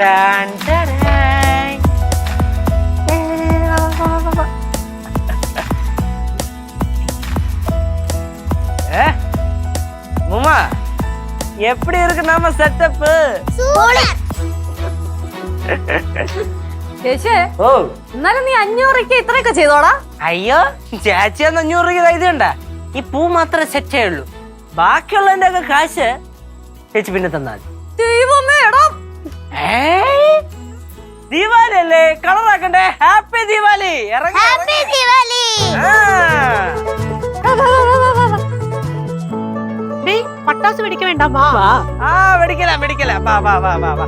Tan, ടാടായ്. ഏ, വാ, വാ, വാ, വാ. ഏ, ഉമ്മ, எப்படி இருக்கு நம்ம செட்டப்பு ചേച്ചി ഓ എന്നാലും നീ അഞ്ഞൂറയ്ക്ക് ഇത്രയൊക്കെ ചെയ്തോടാ അയ്യോ ചേച്ചി എന്ന് അഞ്ഞൂറ് രൂപ ഇത് കണ്ട ഈ പൂ മാത്രമേ സെറ്റേ ഉള്ളൂ ബാക്കിയുള്ളതിന്റെ ഒക്കെ കാശ് ചേച്ചി പിന്നെ തന്നാൽ മതി. ദീപാവലി! അല്ലേ കളറാക്കണ്ടേ ഹാപ്പി ദീപാവലി! ഹാപ്പി ദീപാവലി പട്ടാസ് വെടിക്കാൻ വേണ്ട ആ വെടിക്കല വെടിക്കല വാ വാ വാ വാ വാ.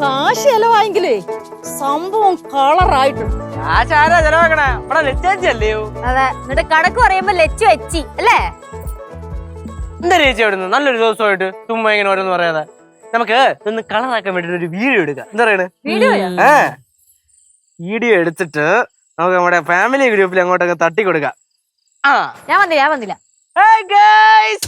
കാശ് ചെലവായെങ്കിലേ സംഭവം കളറായിട്ടുണ്ട് ചെലവാക്കണേ. ഇവിടെ നിശ്ചയിച്ചല്ലയോ അതെ എന്നിട്ട് കണക്ക് പറയുമ്പോ ലച്ചു വെച്ചി അല്ലേ? എന്താ ചേച്ചി അവിടുന്ന് നല്ലൊരു ദിവസമായിട്ട് ചുമ്മാ ഇങ്ങനെ ഓരോന്ന് പറയാതെ. നമുക്ക് ഇതൊന്ന് കളറാക്കാൻ വേണ്ടി ഒരു വീഡിയോ എടുക്കാം. എന്താ പറയണേ? വീഡിയോയാ ഏ. വീഡിയോ എടുത്തിട്ട് നമുക്ക് നമ്മുടെ ഫാമിലി ഗ്രൂപ്പിൽ അങ്ങോട്ടൊക്കെ തട്ടി കൊടുക്കാം ആ. ഞാൻ വന്നില്ല ഞാൻ വന്നില്ല. Hey guys!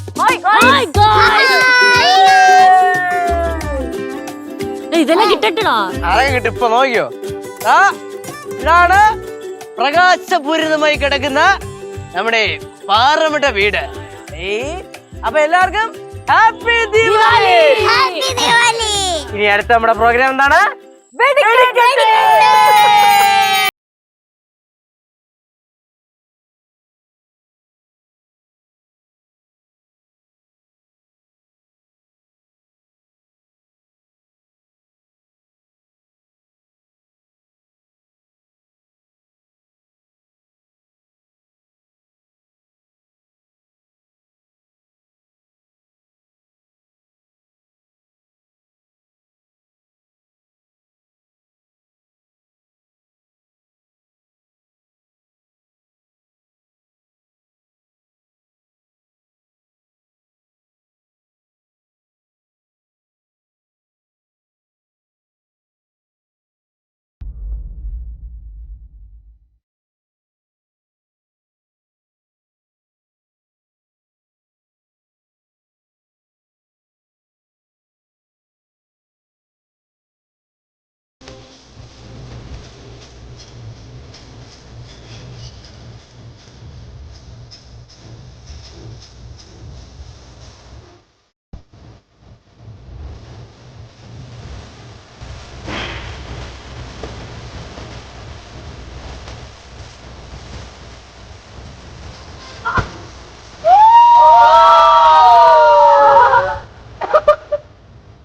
ഇപ്പൊ നോക്കിയോ? ആ ഇതാണ് പ്രകാശപൂരിതമായി കിടക്കുന്ന നമ്മുടെ പാറമിട്ട വീട്. അപ്പൊ എല്ലാവർക്കും ഹാപ്പി ദിവാലി ഇനി അടുത്ത നമ്മുടെ പ്രോഗ്രാം എന്താണ്?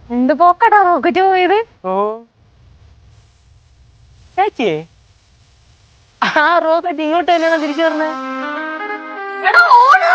എന്ത് പോക്കടാ റോക്കറ്റ് പോയത്? ഓ. ആ റോക്കറ്റ് ഇങ്ങോട്ട് തന്നെയാണ് തിരിച്ചു പറഞ്ഞത് എടാ ഓടാ